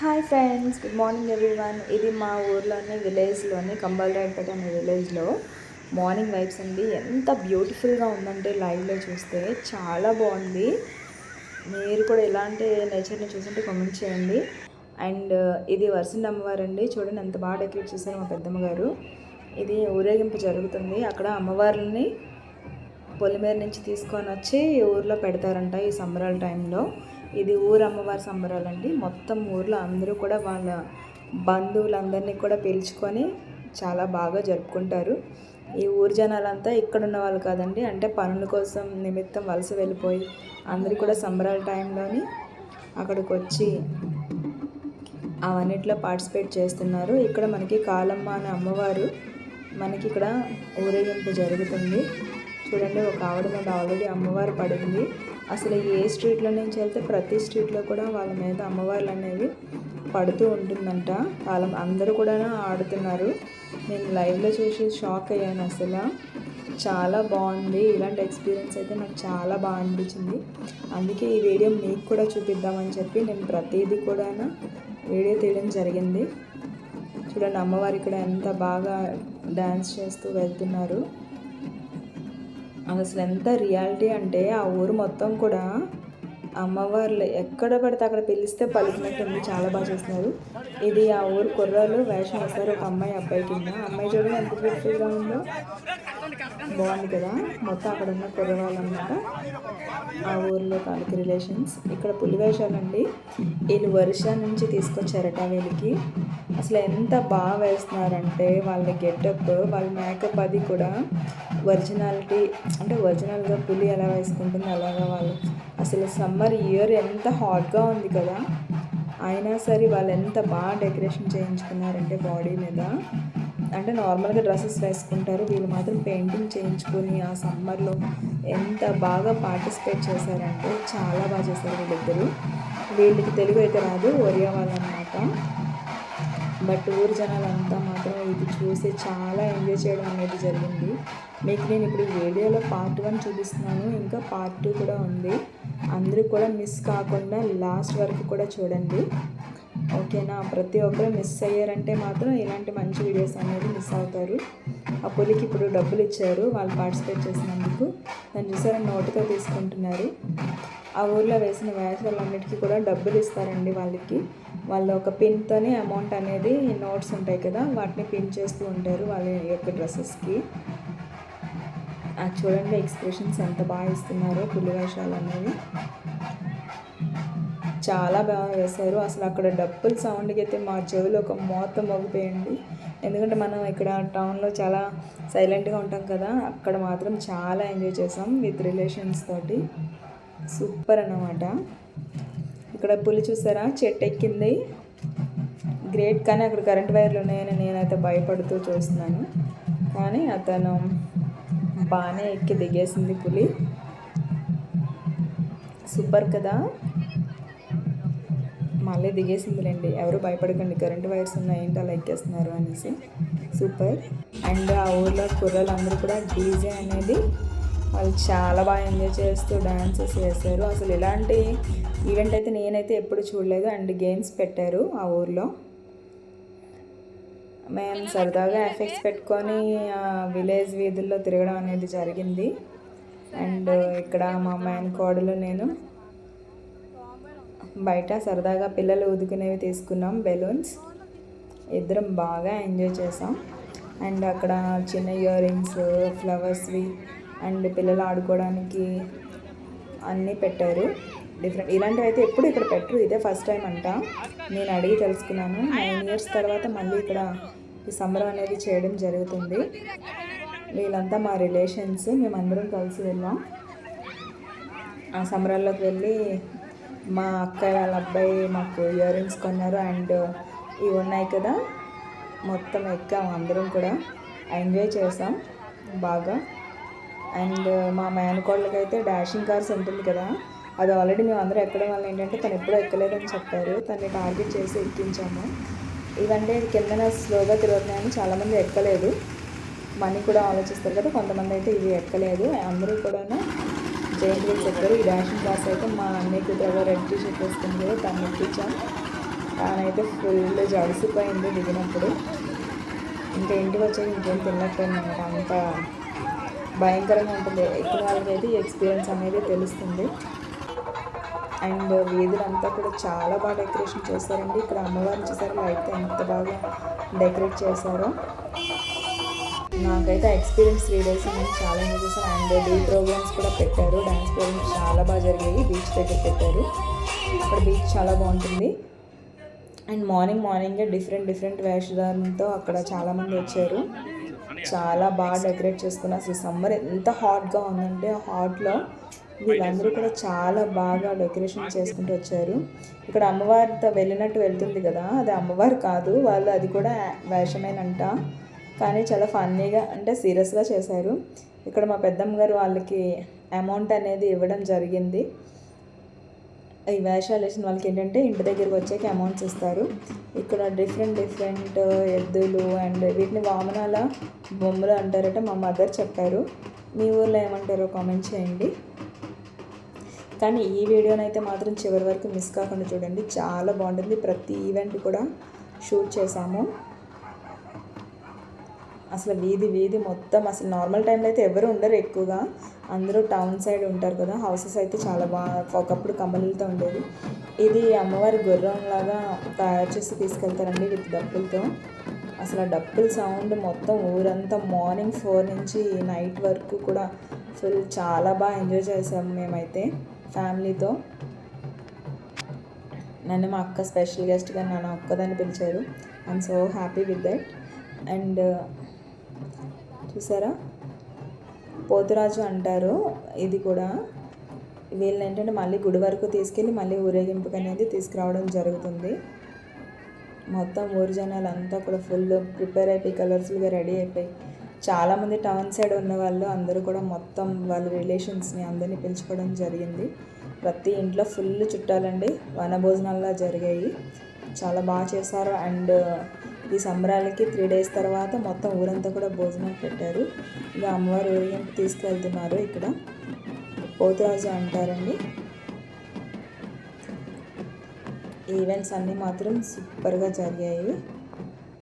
Hi friends good morning everyone ఇది మా ఊర్లోని విలేజ్లోని కంబల్రాయపేట అనే విలేజ్లో మార్నింగ్ వైబ్స్ అండి. ఎంత బ్యూటిఫుల్గా ఉందంటే లైవ్లో చూస్తే. చాలా బాగుంది. మీరు కూడా ఇలాంటి నేచర్ని చూసుంటే కామెంట్ చేయండి. అండ్ ఇది వరసిండి అమ్మవారు అండి చూడండి ఎంత బాగా డెకరేట్ చేశారు మా పెద్దమ్మ గారు. ఇది ఊరేగింపు జరుగుతుంది. అక్కడ అమ్మవారిని పొలిమేర నుంచి తీసుకొని వచ్చి ఊర్లో పెడతారంట ఈ సంబరాల టైంలో. ఇది ఊరు అమ్మవారి సంబరాలు అండి మొత్తం ఊర్లో అందరూ కూడా వాళ్ళ బంధువులందరినీ కూడా పిలుచుకొని చాలా బాగా జరుపుకుంటారు. ఈ ఊరు జనాలంతా ఇక్కడ ఉన్న వాళ్ళు కాదండి. అంటే పనుల కోసం నిమిత్తం వలస వెళ్ళిపోయి అందరూ కూడా సంబరాల టైంలోని అక్కడికి వచ్చి అవన్నిట్లో పార్టిసిపేట్ చేస్తున్నారు. ఇక్కడ మనకి కాలమ్మ అనే అమ్మవారు మనకి ఇక్కడ ఊరేగింపు జరుగుతుంది. చూడండి ఒక ఆవిడ మీద ఆల్రెడీ అమ్మవారు పడింది. అసలు ఏ స్ట్రీట్లో నుంచి వెళ్తే ప్రతి స్ట్రీట్లో కూడా వాళ్ళ మీద అమ్మవార్లు అనేవి పడుతూ ఉంటుందంట. వాళ్ళ అందరూ కూడా ఆడుతున్నారు. నేను లైవ్లో చూసి షాక్ అయ్యాను అసలు. చాలా బాగుంది. ఇలాంటి ఎక్స్పీరియన్స్ అయితే నాకు చాలా బాగా అనిపించింది. అందుకే ఈ వీడియో మీకు కూడా చూపిద్దామని చెప్పి నేను ప్రతిదీ కూడా వీడియో తీయడం జరిగింది. చూడండి అమ్మవారు ఇక్కడ ఎంత బాగా డ్యాన్స్ చేస్తూ వెళ్తున్నారు. అసలు ఎంత రియాలిటీ అంటే ఆ ఊరు మొత్తం కూడా అమ్మవార్లు ఎక్కడ పడితే అక్కడ పిలిస్తే పలికినట్టుంది చాలా బాగా చేస్తున్నారు. ఇది ఆ ఊరు కుర్రాలు వేషం వేస్తారు ఒక అమ్మాయి అబ్బాయి కింద. అమ్మాయి చూడండి ఎంత బ్యూటిఫుల్గా ఉందో. బాగుంది కదా. మొత్తం అక్కడ ఉన్న కుర్రవాళ్ళు అనమాట ఆ ఊర్లో కాలికి రిలేషన్స్ ఇక్కడ పులివేషాలండి వీళ్ళు వర్ష నుంచి తీసుకొచ్చారట వీళ్ళకి. అసలు ఎంత బాగా వేస్తున్నారంటే వాళ్ళ గెటప్ వాళ్ళ మేకప్ అది కూడా. ఒరిజినాలిటీ అంటే ఒరిజినల్గా పులి ఎలా వేసుకుంటుంది అలాగా వాళ్ళు అసలు సమ్మర్ ఇయర్ ఎంత హాట్గా ఉంది కదా. అయినా సరే వాళ్ళు ఎంత బాగా డెకరేషన్ చేయించుకున్నారంటే బాడీ మీద. అంటే నార్మల్గా డ్రెస్సెస్ వేసుకుంటారు. వీళ్ళు మాత్రం పెయింటింగ్ చేయించుకొని ఆ సమ్మర్లో ఎంత బాగా పార్టిసిపేట్ చేశారంటే చాలా బాగా చేశారు వీళ్ళిద్దరు. వీళ్ళకి తెలుగు అయితే రాదు ఒరియా వాళ్ళనమాట. బట్ ఊరు జనాలంతా మాత్రం ఇది చూసి చాలా ఎంజాయ్ చేయడం అనేది జరిగింది. మీకు నేను ఇప్పుడు ఈ వీడియోలో పార్ట్ వన్ చూపిస్తున్నాను. ఇంకా పార్ట్ టూ కూడా ఉంది. అందరూ కూడా మిస్ కాకుండా లాస్ట్ వరకు కూడా చూడండి. ఓకేనా ప్రతి ఒక్కరు మిస్ అయ్యారంటే మాత్రం ఇలాంటి మంచి వీడియోస్ అనేది మిస్ అవుతారు. ఆ పులికి ఇప్పుడు డబ్బులు ఇచ్చారు. వాళ్ళు పార్టిసిపేట్ చేసినందుకు. దాన్ని చూసారా? నోటుతో తీసుకుంటున్నారు. ఆ ఊర్లో వేసిన వేషాలన్నిటికీ కూడా డబ్బులు ఇస్తారండి వాళ్ళకి. వాళ్ళు ఒక పిన్తోనే అమౌంట్ అనేది నోట్స్ ఉంటాయి కదా? వాటిని పిన్ చేస్తూ ఉంటారు వాళ్ళ యొక్క డ్రెస్సెస్కి అది చూడండి ఎక్స్ప్రెషన్స్ ఎంత బాగా ఇస్తున్నారో పులి వేషాలు అనేవి. చాలా బాగా వేశారు. అసలు అక్కడ డబ్బుల సౌండ్కి అయితే మా చెవిలో ఒక మోత మోగిపోయింది. ఎందుకంటే మనం ఇక్కడ టౌన్లో చాలా సైలెంట్గా ఉంటాం కదా అక్కడ మాత్రం చాలా ఎంజాయ్ చేసాం విత్ రిలేషన్స్ తోటి. సూపర్ అన్నమాట. ఇక్కడ పులి చూసారా? చెట్టు ఎక్కింది. గ్రేట్ కానీ అక్కడ కరెంట్ వైర్లు ఉన్నాయని నేనైతే భయపడుతూ చూస్తున్నాను. కానీ అతను బాగానే ఎక్కి దిగేసింది పులి. సూపర్ కదా? మళ్ళీ దిగేసిందిలేండి. ఎవరు భయపడకండి. కరెంట్ వైర్స్ ఉన్నాయి ఏంటి అలా ఎక్కేస్తున్నారు అనేసి. సూపర్. అండ్ ఆ ఊర్లో కుర్రలు అందరూ కూడా డీజే అనేది వాళ్ళు చాలా బాగా ఎంజాయ్ చేస్తూ డాన్సెస్ చేస్తారు అసలు ఇలాంటి ఈవెంట్ అయితే నేనైతే ఎప్పుడు చూడలేదు. అండ్ గేమ్స్ పెట్టారు ఆ ఊర్లో. మేము సరదాగా ఎఫెక్ట్స్ పెట్టుకొని విలేజ్ వీధుల్లో తిరగడం అనేది జరిగింది. అండ్ ఇక్కడ మా కోడలు నేను. బయట సరదాగా పిల్లలు ఊదుకునేవి తీసుకున్నాం బెలూన్స్. ఇద్దరం బాగా ఎంజాయ్ చేసాం. అండ్ అక్కడ చిన్న ఇయర్ రింగ్స్ ఫ్లవర్స్వి అండ్ పిల్లలు ఆడుకోవడానికి అన్నీ పెట్టారు. డిఫరెంట్ ఇలాంటివి అయితే ఎప్పుడు ఇక్కడ పెట్టరు. ఇదే ఫస్ట్ టైం అంట. నేను అడిగి తెలుసుకున్నాను. నైన్ ఇయర్స్ తర్వాత మళ్ళీ ఇక్కడ ఈ సంబరం అనేది చేయడం జరుగుతుంది. వీళ్ళంతా మా రిలేషన్స్ మేమందరం కలిసి వెళ్ళాం. ఆ సంబరాల్లోకి వెళ్ళి మా అక్క వాళ్ళ అబ్బాయి మాకు ఇయర్ రింగ్స్ కొన్నారు. అండ్ ఇవి ఉన్నాయి కదా. మొత్తం ఎక్కాం అందరం కూడా. ఎంజాయ్ చేసాం బాగా. అండ్ మా మేనకోళ్ళకైతే డాషింగ్ కార్స్ ఉంటుంది కదా. అది ఆల్రెడీ మేము అందరూ ఎక్కడం వల్ల ఏంటంటే తను ఎప్పుడూ ఎక్కలేదని చెప్పారు. తనని టార్గెట్ చేసి ఎక్కించాము. ఇవంటే కిందన స్లోగా తిరుగుతున్నాయని చాలామంది ఎక్కలేదు. మనీ కూడా ఆలోచిస్తారు కదా కొంతమంది అయితే ఇవి ఎక్కలేదు. అందరూ కూడా జైంట్ వీల్స్ ఎక్కారు ఈ డాషింగ్ క్లాస్ అయితే మా అన్నయ్య కూతురు రెడ్ టీ షర్ట్ వేసుకుంది కదా తను ఎక్కించాం. తానైతే ఫుల్ జడిసిపోయింది దిగినప్పుడు. ఇంకా ఇంటికి వచ్చాక ఇంకేం తినట్లేదు అనమాట అంత భయంకరంగా ఉంటుంది. ఎక్కిన వాళ్ళకైతే ఈ ఎక్స్పీరియన్స్ అనేది తెలుస్తుంది. అండ్ వీధులంతా కూడా చాలా బాగా డెకరేషన్ చేశారండి. ఇక్కడ అమ్మవారిని చూసారు? లైట్ ఎంత బాగా డెకరేట్ చేశారో. నాకైతే ఎక్స్పీరియన్స్ త్రీ డేస్ నేను చాలా ఎంజాయ్ చేశాను అండ్ డే ప్రోగ్రామ్స్ కూడా పెట్టారు. డ్యాన్స్ ప్రోగ్రామ్స్ చాలా బాగా జరిగాయి. బీచ్ దగ్గర పెట్టారు. అక్కడ బీచ్ చాలా బాగుంటుంది. అండ్ మార్నింగ్ మార్నింగే డిఫరెంట్ డిఫరెంట్ వేషధారణతో అక్కడ చాలామంది వచ్చారు. చాలా బాగా డెకరేట్ చేసుకున్నారు. అసలు సమ్మర్ ఎంత హాట్గా ఉందంటే ఆ హాట్లో వీళ్ళందరూ కూడా చాలా బాగా డెకరేషన్ చేసుకుంటూ వచ్చారు. ఇక్కడ అమ్మవారితో వెళ్ళినట్టు వెళ్తుంది కదా అది అమ్మవారు కాదు వాళ్ళు అది కూడా వేషమేనంట. కానీ చాలా ఫన్నీగా అంటే సీరియస్గా చేశారు. ఇక్కడ మా పెద్దమ్మ గారు వాళ్ళకి అమౌంట్ అనేది ఇవ్వడం జరిగింది. ఈ వేషాలు వేసిన వాళ్ళకి ఏంటంటే ఇంటి దగ్గరికి వచ్చాక అమౌంట్స్ ఇస్తారు. ఇక్కడ డిఫరెంట్ డిఫరెంట్ ఎద్దులు అండ్ వీటిని వామనాల బొమ్మలు అంటారట మా మదర్ చెప్పారు. మీ ఊర్లో ఏమంటారో కామెంట్ చేయండి. కానీ ఈ వీడియోనైతే మాత్రం చివరి వరకు మిస్ కాకుండా చూడండి. చాలా బాగుంటుంది. ప్రతి ఈవెంట్ కూడా షూట్ చేశాము. అసలు వీధి వీధి మొత్తం అసలు నార్మల్ టైంలో అయితే ఎవరు ఉండరు ఎక్కువగా. అందరూ టౌన్ సైడ్ ఉంటారు కదా. హౌసెస్ అయితే చాలా బాగా ఒకప్పుడు కమలతో ఉండేది ఇది అమ్మవారి గుర్రం లాగా తయారు చేసి తీసుకెళ్తారండి విత్ డప్పులతో. అసలు ఆ డప్పుల సౌండ్ మొత్తం ఊరంతా మార్నింగ్ ఫోర్ నుంచి నైట్ వరకు కూడా ఫుల్ చాలా బాగా ఎంజాయ్ చేసాము మేమైతే. ఫ్యామిలీతో. నన్ను మా అక్క స్పెషల్ గెస్ట్గా నన్ను ఒక్కదాన్ని పిలిచారు. I'm so happy with that. And చూసారా? పోతురాజు అంటారు. ఇది కూడా వీళ్ళని ఏంటంటే మళ్ళీ గుడి వరకు తీసుకెళ్ళి మళ్ళీ ఊరేగింపుకి అనేది తీసుకురావడం జరుగుతుంది. మొత్తం ఊరు జనాలు అంతా కూడా ఫుల్ ప్రిపేర్ అయిపోయి కలర్ఫుల్గా రెడీ అయిపోయి చాలామంది టౌన్ సైడ్ ఉన్న వాళ్ళు అందరూ కూడా మొత్తం వాళ్ళ రిలేషన్స్ని అందరినీ పిలుచుకోవడం జరిగింది. ప్రతి ఇంట్లో ఫుల్ చుట్టాలండి. వనభోజనాల్లా జరిగాయి. చాలా బాగా చేశారు. అండ్ ఈ సంబరాలకి త్రీ డేస్ తర్వాత మొత్తం ఊరంతా కూడా భోజనం పెట్టారు. ఇక అమ్మవారు ఊరేగింపు తీసుకెళ్తున్నారు ఇక్కడ. పోతురాజు అంటారండి. ఈవెంట్స్ అన్నీ మాత్రం సూపర్గా జరిగాయి.